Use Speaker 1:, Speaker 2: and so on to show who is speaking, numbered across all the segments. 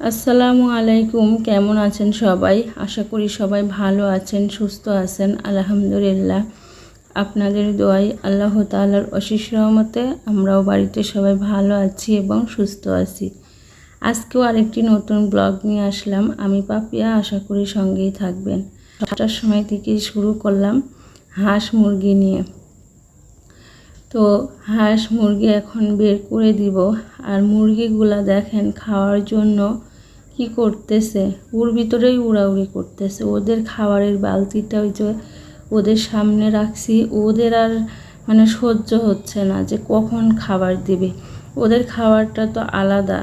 Speaker 1: আসসালামু আলাইকুম, কেমন আছেন সবাই? আশা করি সবাই ভালো আছেন, সুস্থ আছেন, আলহামদুলিল্লাহ। আপনাদের দোয়াই আল্লাহ তাআলার অশেষ রহমতে আমরাও বাড়িতে সবাই ভালো আছি এবং সুস্থ আছি। আজকেও আরেকটি নতুন ব্লগ নিয়ে আসলাম। আমি পাপিয়া, আশা করি সঙ্গেই থাকবেন। সাতটার সময় থেকে শুরু করলাম হাঁস মুরগি নিয়ে। তো হাঁস মুরগি এখন বের করে দিব। আর মুরগিগুলা দেখেন খাওয়ার জন্য কি করতেছে? ওর ভিতরেই উড়াউড়ি করতেছে। ওদের খাবারের বালতিটা ওই যে ওদের সামনে রাখছি। ওদের আর মানে সহ্য হচ্ছে না যে কখন খাবার দিবে। ওদের খাবারটা তো আলাদা,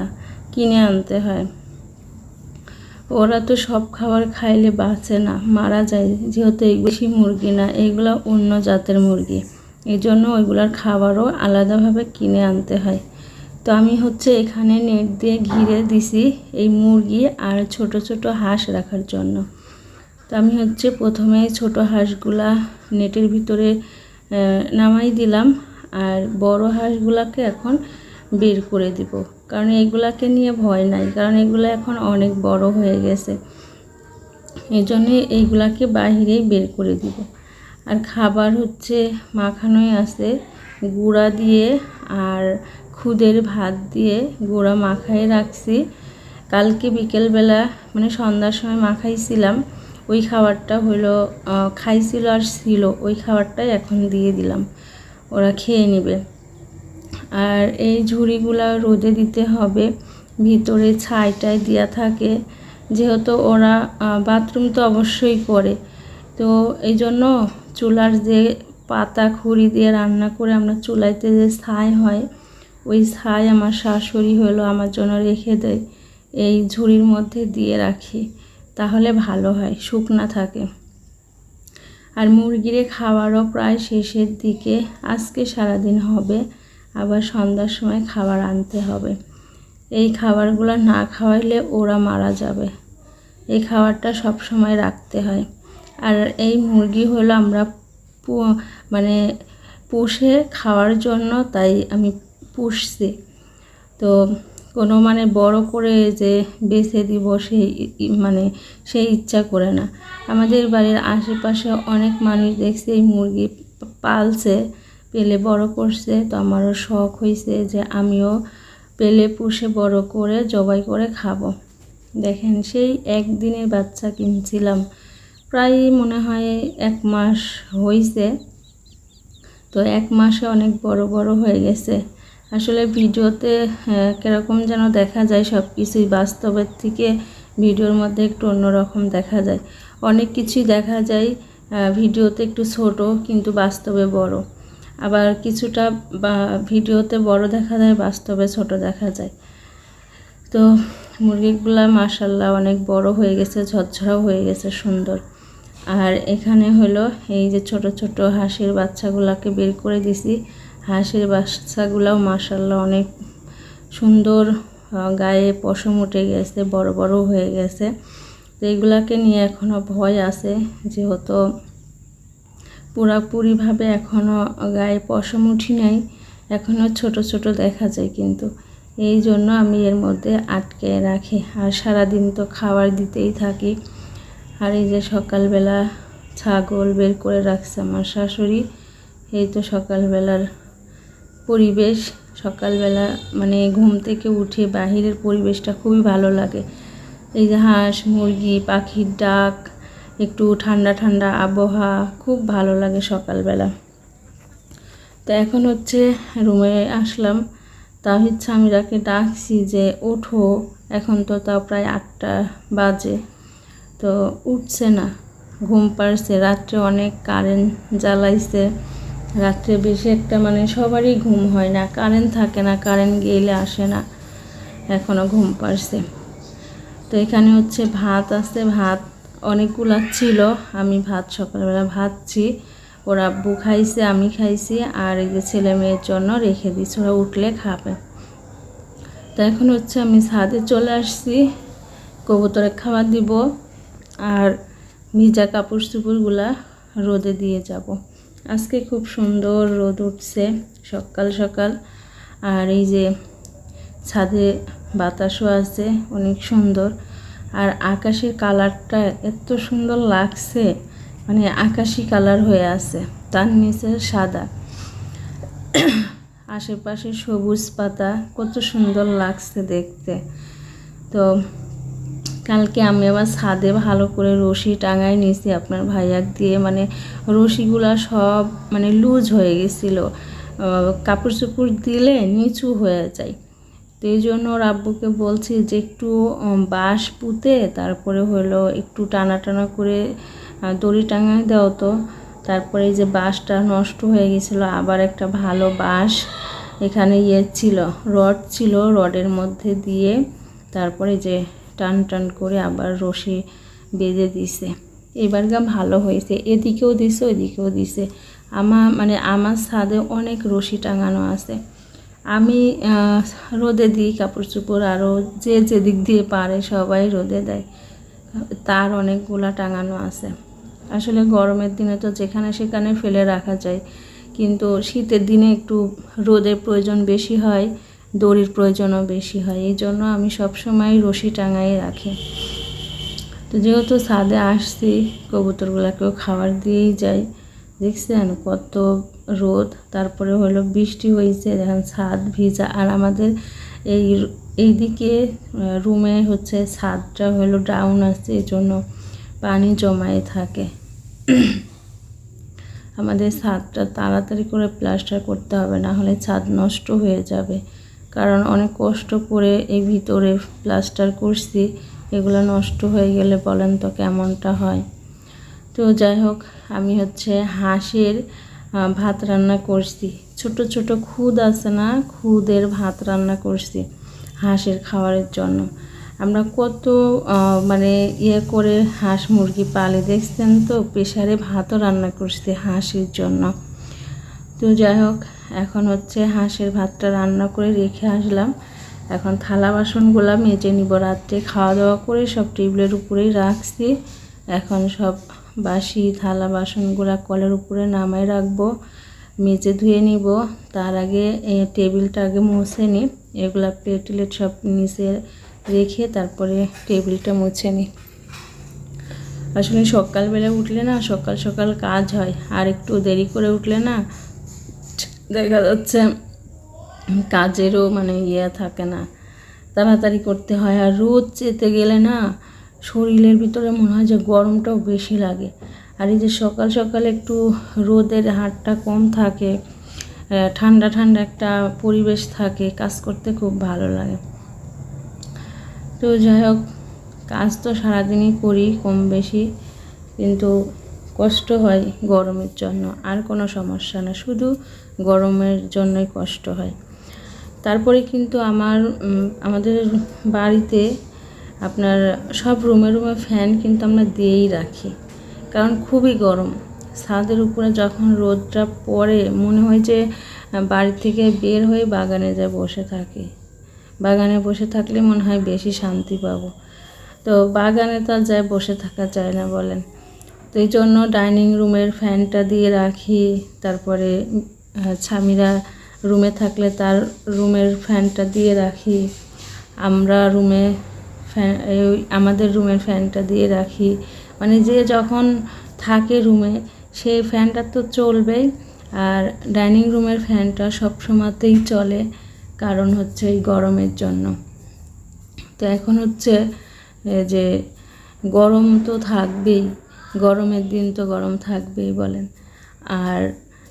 Speaker 1: কিনে আনতে হয়। ওরা তো সব খাবার খাইলে বাঁচে না, মারা যায়। যেহেতু এই বেশি মুরগি না, এগুলো অন্য জাতের মুরগি। এই জন্য ওইগুলোর খাবারও আলাদাভাবে কিনে আনতে হয়। তো আমি হচ্ছে এখানে নেট দিয়ে ঘিরে দিছি এই মুরগি আর ছোট ছোট হাঁস রাখার জন্য। তো আমি হচ্ছে প্রথমে ছোট হাঁসগুলা নেটের ভিতরে নামাই দিলাম আর বড় হাঁসগুলাকে এখন বের করে দিব। কারণ এগুলাকে নিয়ে ভয় নাই, কারণ এগুলো এখন অনেক বড় হয়ে গেছে। এই জন্য এইগুলাকে বাহিরেই বের করে দিব। আর খাবার হচ্ছে মাখানোই আছে। গুঁড়া দিয়ে আর খুদের ভাত দিয়ে গুঁড়া মাখাই রাখছি। কালকে বিকেলবেলা মানে সন্ধ্যার সময় মাখাইছিলাম। ওই খাবারটা হলো খাইছিল আর ছিল, ওই খাবারটাই এখন দিয়ে দিলাম। ওরা খেয়ে নেবে। আর এই ঝুড়িগুলা রোদে দিতে হবে। ভিতরে ছাইটাই দেওয়া থাকে। যেহেতু ওরা বাথরুম তো অবশ্যই করে। তো এই জন্য চুলার যে পাতা খড়ি দিয়ে রান্না করে আমরা চুলাইতে যে ছাই হয়, ওই ছাই আমার শাশুড়ি হলো আমার জন্য রেখে দেয়। এই ঝুড়ির মধ্যে দিয়ে রাখি, তাহলে ভালো হয়, শুকনা থাকে। আর মুরগিরে খাওয়ারও প্রায় শেষের দিকে, আজকে সারাদিন হবে, আবার সন্ধ্যার সময় খাবার আনতে হবে। এই খাবারগুলো না খাওয়াইলে ওরা মারা যাবে। এই খাবারটা সব সময় রাখতে হয়। আর এই মুরগি হলো আমরা মানে পুষে খাওয়ার জন্য, তাই আমি পুষছি। তো কোনো মানে বড় করে যে বেছে দিব সেই মানে সেই ইচ্ছা করে না। আমাদের বাড়ির আশেপাশে অনেক মানুষ দেখছে এই মুরগি পালছে, পেলে বড় করছে। তো আমারও শখ হয়েছে যে আমিও পেলে পুষে বড় করে জবাই করে খাব। দেখেন সেই একদিনের বাচ্চা কিনছিলাম। প্রায় মনে হয় এক মাস হয়েছে তো এক মাসে অনেক বড় বড় হয়ে গেছে। আসলে ভিডিওতে কীরকম যেন দেখা যায় সব কিছুই বাস্তবের থেকে ভিডিওর মধ্যে একটু অন্যরকম দেখা যায়। অনেক কিছুই দেখা যায় ভিডিওতে একটু ছোট কিন্তু বাস্তবে বড়। আবার কিছুটা, বা, ভিডিওতে বড় দেখা যায়, বাস্তবে ছোট দেখা যায়। তো মুরগিগুলা মাসাল্লাহ অনেক বড় হয়ে গেছে, ঝরঝরাও হয়ে গেছে, সুন্দর। আর এখানে হলো এই যে ছোট ছোট হাঁসের বাচ্চাগুলোকে বের করে দিছি। হাঁসের বাচ্চাগুলাও মাসাল্লাহ অনেক সুন্দর গায়ে পশম উঠে গেছে, বড় বড় হয়ে গেছে। তো এইগুলাকে নিয়ে এখনও ভয় আছে, যেহেতু পুরাপুরিভাবে এখনও গায়ে পশম উঠি নাই এখনও ছোট ছোট দেখা যায় কিন্তু। এই জন্য আমি এর মধ্যে আটকে রাখি। আর সারাদিন তো খাবার দিতেই থাকি। আর এই যে সকালবেলা ছাগল বের করে রাখছে আমার শাশুড়ি, এই তো সকালবেলার পরিবেশ। সকালবেলা মানে ঘুম থেকে উঠে বাহিরের পরিবেশটা খুবই ভালো লাগে। এই যে হাঁস, মুরগি, পাখির ডাক, একটু ঠান্ডা ঠান্ডা আবহাওয়া, খুব ভালো লাগে সকালবেলা। তো এখন হচ্ছে রুমে আসলাম। তা হচ্ছে আমি রাকে ডাকছি যে ওঠো, এখন তো তাও প্রায় আটটা বাজে। তো উঠছে না। ঘুম পাড়ছে। রাত্রে অনেক কারেন্ট জ্বালাইছে। রাত্রে বেশি একটা মানে সবারই ঘুম হয় না। কারেন্ট থাকে না কারেন্ট গেলে আসে না। এখনও ঘুম পাড়ছে। তো এখানে হচ্ছে ভাত আছে। ভাত অনেকগুলো ছিল। আমি ভাত সকালবেলা ভাতছি ওরা আব্বু খাইছে, আমি খাইছি। আর এই যে ছেলে মেয়ের জন্য রেখে দিচ্ছি ওরা উঠলে খাবে। তো এখন হচ্ছে আমি ছাদে চলে আসছি। কবুতরে খাবার দিব। আর ভিজা কাপড় চুপড়গুলা রোদে দিয়ে যাব। আজকে খুব সুন্দর রোদ উঠছে, সকাল সকাল। আর এই যে ছাদে বাতাসও আছে, অনেক সুন্দর। আর আকাশের কালারটা এত সুন্দর লাগছে মানে আকাশি কালার হয়ে আছে, তার নিচে সাদা। আশেপাশে সবুজ পাতা, কত সুন্দর লাগছে দেখতে। তো কালকে আমি আবার ছাদে ভালো করে রশি টাঙায় নিয়েছি আপনার ভাইয়াক দিয়ে। মানে রশিগুলা সব মানে লুজ হয়ে গেছিল। কাপড় চোপড় দিলে নিচু হয়ে যায়। তো এই জন্য ওর আব্বুকে বলছি যে একটু বাঁশ পুঁতে তারপরে হলো একটু টানা টানা করে দড়ি টাঙায় দাও তো। তারপরে যে বাঁশটা নষ্ট হয়ে গেছিল, আবার একটা ভালো বাঁশ এখানে ইয়ে ছিল, রড ছিল রডের মধ্যে দিয়ে। তারপরে যে টান টান করে আবার রশি বেঁধে দিছে। এবার গা ভালো হয়েছে। এদিকেও দিছে, ওইদিকেও দিছে। আমার মানে আমার ছাদে অনেক রশি টাঙানো আছে। আমি রোদে দিই কাপড় চোপড় আরও যে যেদিক দিয়ে পারে সবাই রোদে দেয়। তার অনেকগুলা টাঙানো আছে। আসলে গরমের দিনে তো যেখানে সেখানে ফেলে রাখা যায়। কিন্তু শীতের দিনে একটু রোদের প্রয়োজন বেশি হয়। দড়ির প্রয়োজনও বেশি হয়, এই জন্য আমি সবসময় রশি টাঙাই রাখি। তো যেহেতু ছাদে আসছি, কবুতরগুলোকেও খাবার দিয়েই যাই। দেখছেন কত রোদ, তারপরে হলো বৃষ্টি হয়েছে, দেখেন ছাদ ভিজা। আর আমাদের এই এইদিকে রুমে হচ্ছে ছাদটা হলো ডাউন আছে, এই জন্য পানি জমায়ে থাকে। আমাদের ছাদটা তাড়াতাড়ি করে প্লাস্টার করতে হবে, না হলে ছাদ নষ্ট হয়ে যাবে। কারণ অনেক কষ্ট করে এই ভিতরে প্লাস্টার করছি, এগুলো নষ্ট হয়ে গেলে বলেন তো কেমনটা হয়। তো যাই হোক, আমি হচ্ছে হাঁসের ভাত রান্না করছি। ছোট ছোট খুদ আছে না, খুদের ভাত রান্না করছি হাঁসের খাওয়ারের জন্য। আমরা কত মানে ইয়ে করে হাঁস মুরগি পালি, দেখছেন তো? প্রেশারে ভাতও রান্না করছি হাঁসের জন্য। তো যাই হোক এখন হচ্ছে হাঁসের ভাতটা রান্না করে রেখে আসলাম। এখন থালা বাসনগুলো মেজে নিব রাত্রে। খাওয়া দাওয়া করে সব টেবিলের উপরেই রাখছি। এখন সব বাসি থালা বাসনগুলো কলের উপরে নামায় রাখব, মেজে ধুয়ে নিব। তার আগে টেবিলটা আগে মুছে নিই। এগুলা প্লেট টেলেট সব নিচে রেখে তারপরে টেবিলটা মুছে নিই। আসলে সকালবেলা উঠলে না সকাল সকাল কাজ হয়। আর একটু দেরি করে উঠলে না দেখা যাচ্ছে কাজেরও মানে ইয়ে থাকে না। তাড়াতাড়ি করতে হয় আর রোদ যেতে গেলে না শরীরের ভিতরে মনে হয় যে গরমটাও বেশি লাগে। আর এই যে সকাল সকাল একটু রোদের হারটা কম থাকে ঠান্ডা ঠান্ডা একটা পরিবেশ থাকে, কাজ করতে খুব ভালো লাগে। তো যাই হোক, কাজ তো সারাদিনই করি কম বেশি, কিন্তু কষ্ট হয় গরমের জন্য, আর কোনো সমস্যা না, শুধু গরমের জন্যই কষ্ট হয়। তারপরে কিন্তু আমার আমাদের বাড়িতে আপনার সব রুমে রুমে ফ্যান কিন্তু আমরা দিয়েই রাখি, কারণ খুবই গরম। ছাদের উপরে যখন রোদটা পড়ে, মনে হয় যে বাড়ি থেকে বের হয়ে বাগানে যায় বসে থাকি। বাগানে বসে থাকলে মনে হয় বেশি শান্তি পাবো। তো বাগানে তো আর যায় বসে থাকা যায় না বলেন। তো এই জন্য ডাইনিং রুমের ফ্যানটা দিয়ে রাখি। তারপরে স্বামীরা রুমে থাকলে তার রুমের ফ্যানটা দিয়ে রাখি। আমরা রুমে ফ্যান আমাদের রুমের ফ্যানটা দিয়ে রাখি। মানে যে যখন থাকে রুমে সেই ফ্যানটা তো চলবেই। আর ডাইনিং রুমের ফ্যানটা সব সময়তেই চলে, কারণ হচ্ছে এই গরমের জন্য। তো এখন হচ্ছে যে গরম তো থাকবেই। গরমের দিন তো গরম থাকবেই বলেন। আর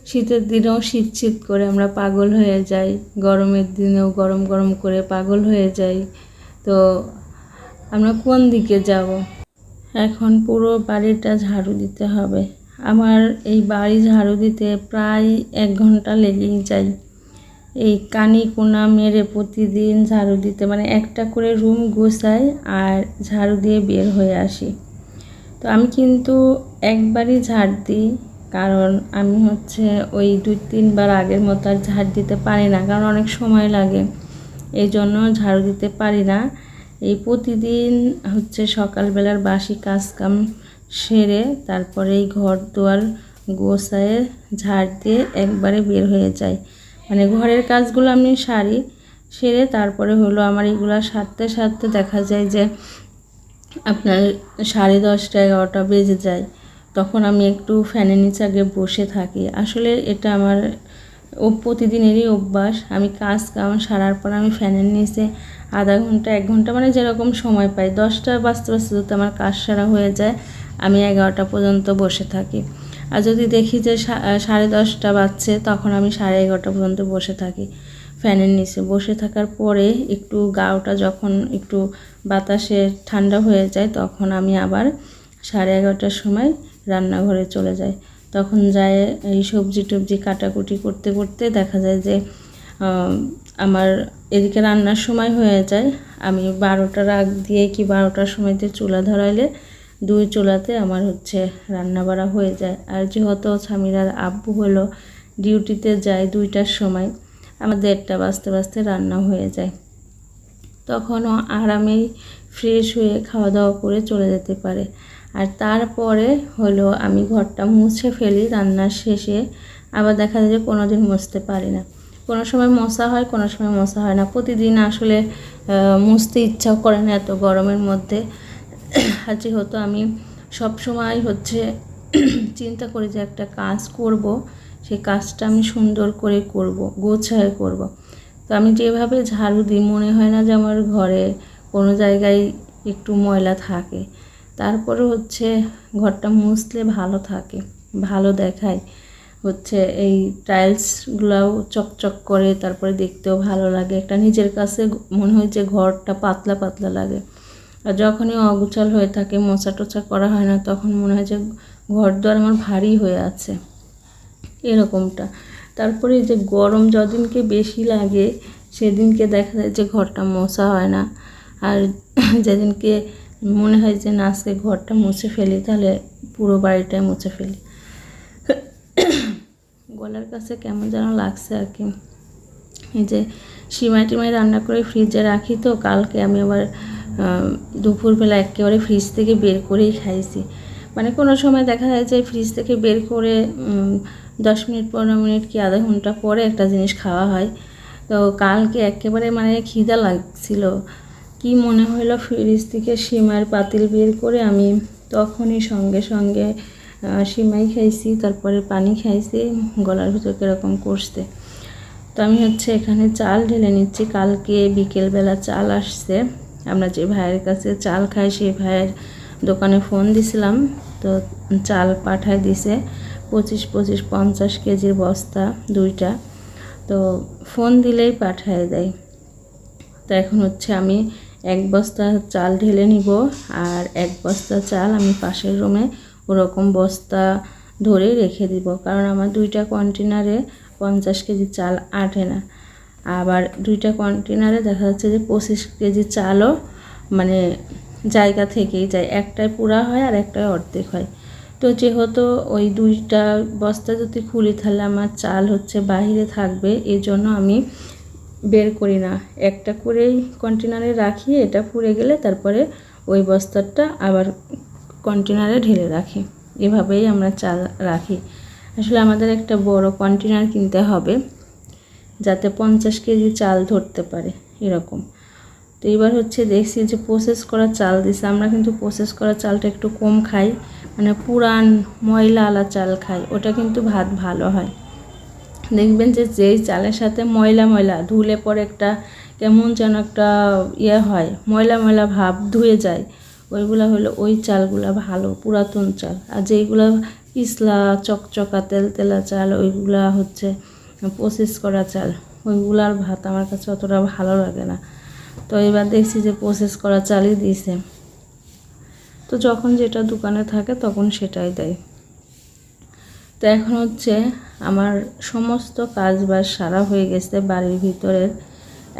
Speaker 1: শীতের দিনেও শীত শীত করে আমরা পাগল হয়ে যাই, গরমের দিনেও গরম গরম করে পাগল হয়ে যাই। তো আমরা কোন দিকে যাব? এখন পুরো বাড়িটা ঝাড়ু দিতে হবে। আমার এই বাড়ি ঝাড়ু দিতে প্রায় এক ঘণ্টা লেগেই যায়। এই কানি কোনা মেরে প্রতিদিন ঝাড়ু দিতে মানে একটা করে রুম গোছাই আর ঝাড়ু দিয়ে বের হয়ে আসি। তো আমি কিন্তু একবারই ঝাড় দিই, কারণ আমি হচ্ছে ওই দুই তিনবার আগের মতো আর ঝাড় দিতে পারি না, কারণ অনেক সময় লাগে। এই জন্য ঝাড়ু দিতে পারি না। এই প্রতিদিন হচ্ছে সকালবেলার বাসি কাজ কাম সেরে তারপরে এই ঘর দুয়ার গোছায়ে ঝাড় দিয়ে একবারে বের হয়ে যায় মানে ঘরের কাজগুলো আমি সারি, সেরে তারপরে হলো আমার এগুলো সারতে সারতে দেখা যায় যে আপনার সাড়ে দশটা এগারোটা বেজে যায়, তখন আমি একটু ফ্যানের নিচে আগে বসে থাকি। আসলে এটা আমার ও প্রতিদিনেরই অভ্যাস। আমি কাজ কাম সারার পর আমি ফ্যানের নিচে আধা ঘণ্টা, এক ঘণ্টা মানে যেরকম সময় পাই, দশটা বাজতে বাজতে যদি আমার কাজ সারা হয়ে যায়, আমি এগারোটা পর্যন্ত বসে থাকি। আর যদি দেখি যে সাড়ে দশটা বাজছে, তখন আমি সাড়ে এগারোটা পর্যন্ত বসে থাকি। ফ্যানের নিচে বসে থাকার পরে একটু গাওটা যখন একটু বাতাসে ঠান্ডা হয়ে যায়, তখন আমি আবার সাড়ে এগারোটার সময় রান্নাঘরে চলে যাই। তখন যায় এই সবজি টবজি কাটাকুটি করতে করতে দেখা যায় যে আমার এদিকে রান্নার সময় হয়ে যায়। আমি বারোটার আগ দিয়ে কি বারোটার সময়তে চুলা ধরাইলে দুই চুলাতে আমার হচ্ছে রান্না বাড়া হয়ে যায়। আর যেহেতু স্বামীরার আব্বু হলো, ডিউটিতে যায় দুইটার সময়। আমার দেড়টা বাজতে বাজতে রান্না হয়ে যায়। তখনও আরামেই ফ্রেশ হয়ে খাওয়া দাওয়া করে চলে যেতে পারে। আর তারপরে হলো আমি ঘরটা মুছে ফেলি রান্নার শেষে আবার দেখা যায় যে কোনো দিন মুছতে পারি না। কোনো সময় মশা হয়, কোনো সময় মশা হয় না। প্রতিদিন আসলে মুছতে ইচ্ছা করে না এত গরমের মধ্যে। আর যেহেতু আমি সব সময় হচ্ছে চিন্তা করি যে একটা কাজ করব সেই কাজটা আমি সুন্দর করে করব, গোছায় করব। তো আমি যেভাবে ঝাড়ু দিই, মনে হয় না যে আমার ঘরে কোনো জায়গায় একটু ময়লা থাকে। তারপরে হচ্ছে ঘরটা মুছলে ভালো থাকে, ভালো দেখায়। হচ্ছে এই টাইলসগুলাও চকচক করে, তারপরে দেখতেও ভালো লাগে। একটা নিজের কাছে মনে হয় যে ঘরটা পাতলা পাতলা লাগে। আর যখনই অগুচাল হয়ে থাকে মোচা টোচা করা হয় না, তখন মনে হয় যে ঘর দ্বার আমার ভারী হয়ে আছে। এরকমটা। তারপরে যে গরম যদিনকে বেশি লাগে, সেদিনকে দেখা যায় যে ঘরটা মশা হয় না। আর যেদিনকে মনে হয় যে না, আজকে ঘরটা মুছে ফেলি, তাহলে পুরো বাড়িটাই মুছে ফেলি। গলার কাছে কেমন যেন লাগছে আর কি। এই যে সিমাই টিমাই রান্না করে ফ্রিজে রাখি তো, কালকে আমি আবার দুপুরবেলা একেবারে ফ্রিজ থেকে বের করেই খাইছি। মানে কোনো সময় দেখা যায় যে ফ্রিজ থেকে বের করে দশ মিনিট, পনেরো মিনিট কি আধা ঘণ্টা পরে একটা জিনিস খাওয়া হয়। তো কালকে একেবারে মানে খিদা লাগছিল। কি মনে হলো ফ্রিজ থেকে সিমার পাতিল বের করে আমি তখনই সঙ্গে সঙ্গে সিমাই খাইছি, তারপরে পানি খাইছি, গলার ভিতর কীরকম করছে। তো আমি হচ্ছে এখানে চাল ঢেলে নিচ্ছি, কালকে বিকেলবেলা চাল আসছে। আমরা যে ভাইয়ের কাছে চাল খাই, সেই ভাইয়ের দোকানে ফোন দিছিলাম, তো চাল পাঠায় দিছে। পঁচিশ পঁচিশ, পঞ্চাশ কেজির বস্তা দুইটা। তো ফোন দিলেই পাঠায় দেয়। তো এখন হচ্ছে আমি এক বস্তা চাল ঢেলে নিব আর এক বস্তা চাল আমি পাশের রুমে ওরকম বস্তা ধরে রেখে দিব। কারণ আমার দুইটা কন্টেনারে পঞ্চাশ কেজি চাল আটে না। আবার দুইটা কন্টেনারে দেখা যাচ্ছে যে পঁচিশ কেজি চালও মানে জায়গা থেকেই যায়। একটাই পুরা হয় আর একটাই অর্ধেক হয়। তো যেহেতু ওই দুইটা বস্তা যদি খুলি, তাহলে আমার চাল হচ্ছে বাহিরে থাকবে এই জন্য আমি বের করি না। একটা করেই কন্টেনারে রাখি, এটা পুড়ে গেলে তারপরে ওই বস্তাটা আবার কন্টেনারে ঢেলে রাখি। এভাবেই আমরা চাল রাখি। আসলে আমাদের একটা বড় কন্টেনার কিনতে হবে, যাতে পঞ্চাশ কেজি চাল ধরতে পারে, এরকম। তো এবার হচ্ছে দেখছি যে প্রসেস করা চাল দিছে। আমরা কিন্তু প্রসেস করা চালটা একটু কম খাই। মানে পুরান ময়লা আলা চাল খাই, ওটা কিন্তু ভাত ভালো হয়। দেখবেন যে যেই চালের সাথে ময়লা ময়লা ধুলে পরে একটা কেমন যেন একটা ইয়ে হয়, ময়লা ময়লা ভাব ধুয়ে যায়, ওইগুলা হলো ওই চালগুলা ভালো, পুরাতন চাল। আর যেইগুলো পিছলা, চকচকা, তেল তেলা চাল, ওইগুলা হচ্ছে প্রসেস করা চাল, ওইগুলার ভাত আমার কাছে অতটা ভালো লাগে না। তো এবার দেখছি যে প্রসেস করা চালিয়ে দিয়েছে। তো যখন যেটা দোকানে থাকে তখন সেটাই দেয়। তো এখন হচ্ছে আমার সমস্ত কাজ বাজ সারা হয়ে গেছে বাড়ির ভিতরের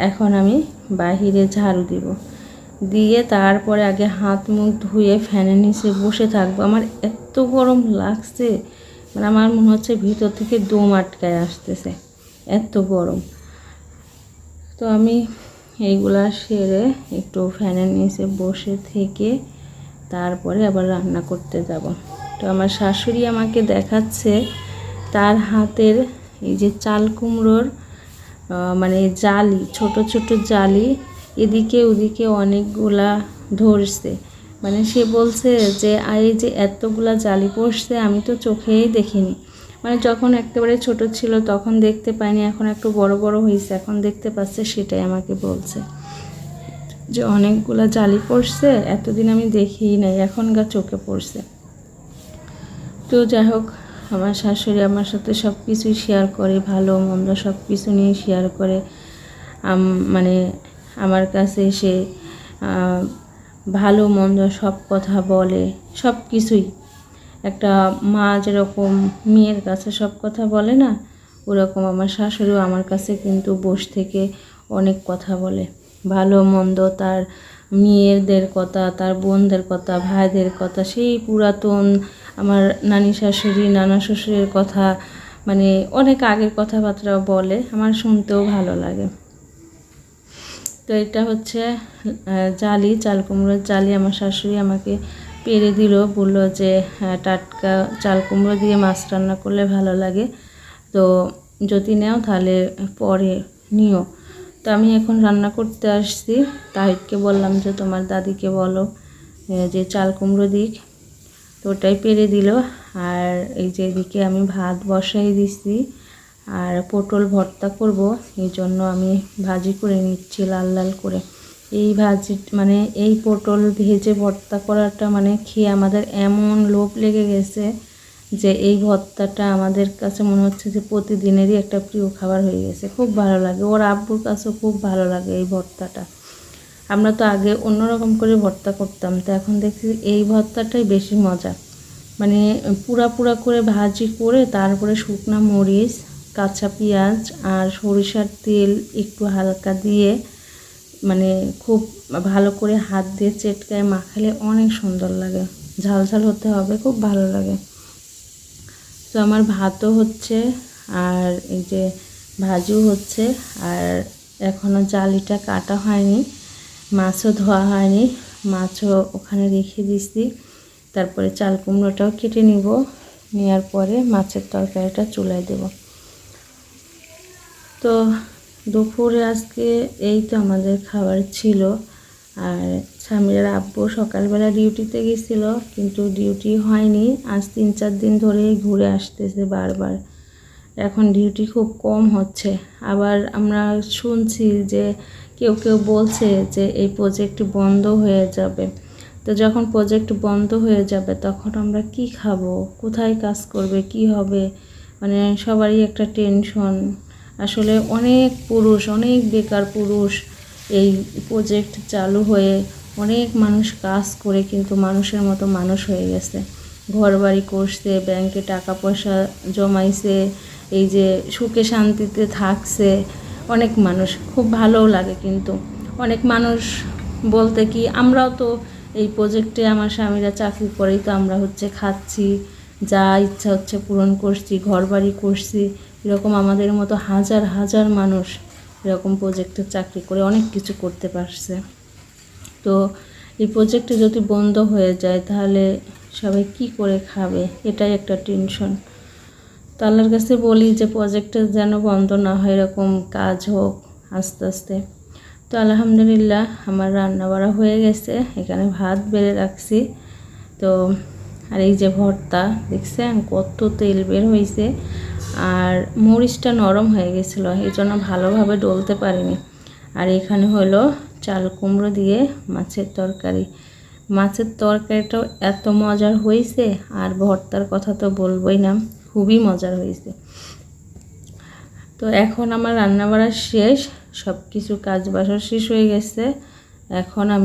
Speaker 1: এখন আমি বাহিরে ঝাড়ু দিব। দিয়ে তারপরে আগে হাত মুখ ধুয়ে ফ্যানের নিচে বসে থাকব। আমার এত গরম লাগছে মানে আমার মনে হচ্ছে ভিতর থেকে দম আটকায় আসতেছে। এত গরম। তো আমি এইগুলা সেরে একটু ফ্যানের নিচে বসে থেকে তারপরে আবার রান্না করতে যাব। তো আমার শাশুড়ি আমাকে দেখাচ্ছে তার হাতের এই যে চাল কুমড়োর মানে জালি, ছোট ছোট জালি, এদিকে ওদিকে অনেকগুলা ধরছে। মানে সে বলছে যে, "আর এই যে এতগুলা জালি পড়ছে, আমি তো চোখেই দেখিনি। মানে যখন একেবারে ছোট ছিল তখন দেখতে পাইনি, এখন একটু বড় বড় হয়েছে এখন দেখতে পাচ্ছে সেটাই আমাকে বলছে। যে অনেকগুলা জালি পড়ছে, এতদিন আমি দেখিই নাই, এখনকার চোখে পড়ছে। তো যাই হোক, আমার শাশুড়ি আমার সাথে সব কিছুই শেয়ার করে, ভালো মন্দ সব কিছু নিয়ে শেয়ার করে। মানে আমার কাছে এসে ভালো মন্দ সব কথা বলে সব কিছুই একটা মা যেরকম মেয়ের কাছে সব কথা বলে না, ওরকম আমার শাশুড়িও আমার কাছে কিন্তু বস থেকে অনেক কথা বলে। ভালো, মন্দ, তার মেয়েদের কথা, তার বোনদের কথা, ভাইদের কথা, সেই পুরাতন আমার নানি শাশুড়ি, নানা শ্বশুরের কথা মানে অনেক আগের কথাবার্তা বলে, আমার শুনতেও ভালো লাগে। তো এটা হচ্ছে জালি, চাল কুমড়োর জালি, আমার শাশুড়ি আমাকে পেরে দিল বলল যে হ্যাঁ, টাটকা চাল কুমড়ো দিয়ে মাছ রান্না করলে ভালো লাগে। তো যদি নেও তাহলে পরে নিও। তো আমি এখন রান্না করতে আসছি। তাহিদকে বললাম যে তোমার দাদিকে বলো যে চাল কুমড়ো দিক। তো ওটাই পেরে দিল। আর এই যে এদিকে আমি ভাত বসাই দিছি। আর পটল ভর্তা করব এই জন্য আমি ভাজি করে নিচ্ছি লাল লাল করে। এই ভাজি মানে এই পটল ভেজে ভর্তা করাটা মানে খেয়ে আমাদের এমন লোভ লেগে গেছে যে এই ভর্তাটা আমাদের কাছে মনে হচ্ছে যে প্রতিদিনেরই একটা প্রিয় খাবার হয়ে গেছে। খুব ভালো লাগে। ওর আব্বুর কাছেও খুব ভালো লাগে এই ভর্তাটা। আমরা তো আগে অন্যরকম করে ভর্তা করতাম। তো এখন দেখছি এই ভর্তাটাই বেশি মজা। মানে পুরা পুরা করে ভাজি করে তারপরে শুকনা মরিচ, কাঁচা পেঁয়াজ আর সরিষার তেল একটু হালকা দিয়ে মানে খুব ভালো করে হাত দিয়ে চেটকায় মাখালে অনেক সুন্দর লাগে। ঝাল ঝাল হতে হবে, খুব ভালো লাগে। তো আমার ভাতও হচ্ছে আর এই যে ভাজিও হচ্ছে আর এখনও জালিটা কাটা হয়নি, মাছও ধোয়া হয়নি, মাছও ওখানে রেখে দিছি তারপরে চাল কুমড়োটাও কেটে নিব, নেওয়ার পরে মাছের তরকারিটা চুলায় দেব। তো দুপুরে আজকে এই তো আমাদের খাবার ছিল। আর স্বামীর আব্বু সকালবেলা ডিউটিতে গেছিল, কিন্তু ডিউটি হয়নি। আজ তিন চার দিন ধরে ঘুরে আসতেছে বারবার। এখন ডিউটি খুব কম হচ্ছে। আবার আমরা শুনছি যে কেউ কেউ বলছে যে এই প্রজেক্ট বন্ধ হয়ে যাবে। তো যখন প্রজেক্ট বন্ধ হয়ে যাবে, তখন আমরা কি খাব? কোথায় কাজ করবে? কি হবে? মানে সবারই একটা টেনশন। আসলে অনেক পুরুষ, অনেক বেকার পুরুষ এই প্রজেক্ট চালু হয়ে অনেক মানুষ কাজ করে কিন্তু মানুষের মতো মানুষ হয়ে গেছে। ঘর বাড়ি করছে ব্যাংকে টাকা পয়সা জমাইছে, এই যে সুখে শান্তিতে থাকছে, অনেক মানুষ, খুব ভালোও লাগে কিন্তু। অনেক মানুষ বলতে কি, আমরাও তো এই প্রজেক্টে আমার স্বামীরা চাকরি করেই তো আমরা হচ্ছে খাচ্ছি, যা ইচ্ছা হচ্ছে পূরণ করছি ঘর বাড়ি করছি এরকম আমাদের মতো হাজার হাজার মানুষ এরকম প্রজেক্টে চাকরি করে অনেক কিছু করতে পারছে। তো এই প্রজেক্টে যদি বন্ধ হয়ে যায়, তাহলে সবাই কি করে খাবে? এটাই একটা টেনশন তো আল্লাহর কাছে বলি যে প্রজেক্টটা যেন বন্ধ না হয়, এরকম কাজ হোক আস্তে আস্তে। তো আলহামদুলিল্লাহ আমার রান্না বাড়া হয়ে গেছে, এখানে ভাত বেড়ে রাখছি। তো আর এই যে ভর্তা, দেখছেন কত তেল বের হয়েছে আর মরিচটা নরম হয়ে গেছিল, এই জন্য ভালোভাবে ডলতে পারিনি। আর এখানে হলো চাল কুমড়ো দিয়ে মাছের তরকারি। মাছের তরকারিটাও এত মজার হয়েছে, আর ভর্তার কথা তো বলবোই না, খুবই মজার হয়েছে। তো এখন আমার রান্নাবাড়া শেষ সব কিছু কাজ বাসা শেষ হয়ে গেছে। এখন আমি